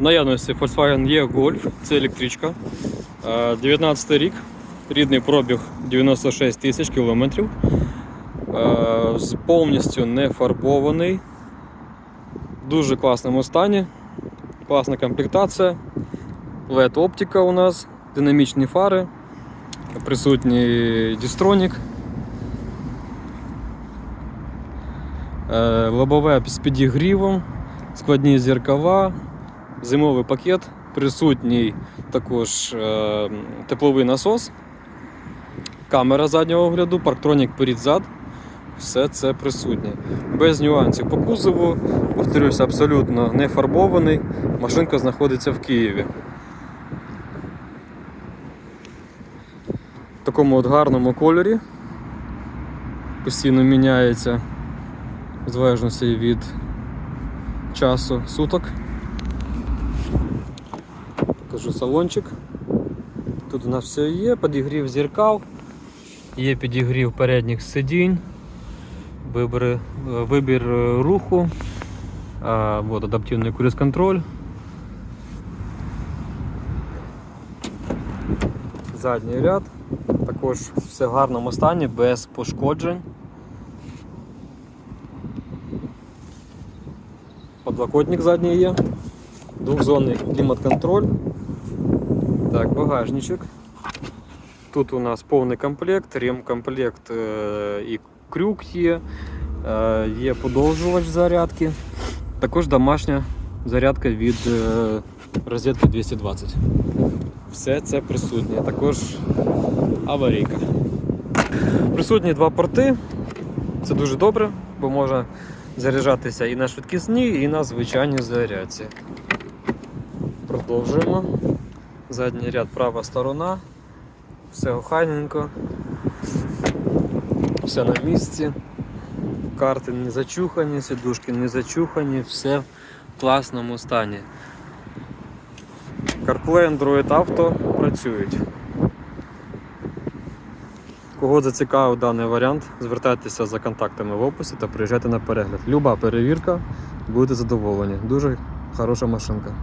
Наявності Volkswagen є Golf, це електричка. Е, 19 рік, рідний пробіг 96 тисяч кілометрів. Е, Повністю не фарбований. В дуже класному стані. Класна комплектація. LED оптика у нас, динамічні фари, присутній дістронік. Е, Лобове з підігрівом, складні зеркала, зимовий пакет, присутній також е, тепловий насос, камера заднього огляду, парктронік перед-зад. Все це присутнє. Без нюансів по кузову, повторюсь, абсолютно не фарбований. Машинка знаходиться в Києві. В такому от гарному кольорі. Постійно міняється в залежності від часу суток. Покажу салончик. Тут у нас все є, підігрів зеркал, є підігрів передніх сидінь, вибір, е, вибір е, руху, а, вот, адаптивний круїз-контроль. Задній ряд, також все в гарному стані, без пошкоджень. Подлокотник задній є, двохзонний клімат-контроль. Так, багажничок. Тут у нас повний комплект, ремкомплект е, і крюк є, е, є подовжувач зарядки, також домашня зарядка від е, розетки 220. Все це присутнє. Також аварійка. Присутні два порти. Це дуже добре, бо можна заряджатися і на швидкісній, і на звичайній зарядці. Продовжуємо. Задній ряд права сторона. Все охайненько. Все на місці. Карти не зачухані, сідушки не зачухані, все в класному стані. CarPlay, Android Auto працюють. Кого зацікавив даний варіант, звертайтеся за контактами в описі та приїжджайте на перегляд. Люба перевірка, будете задоволені. Дуже хороша машинка.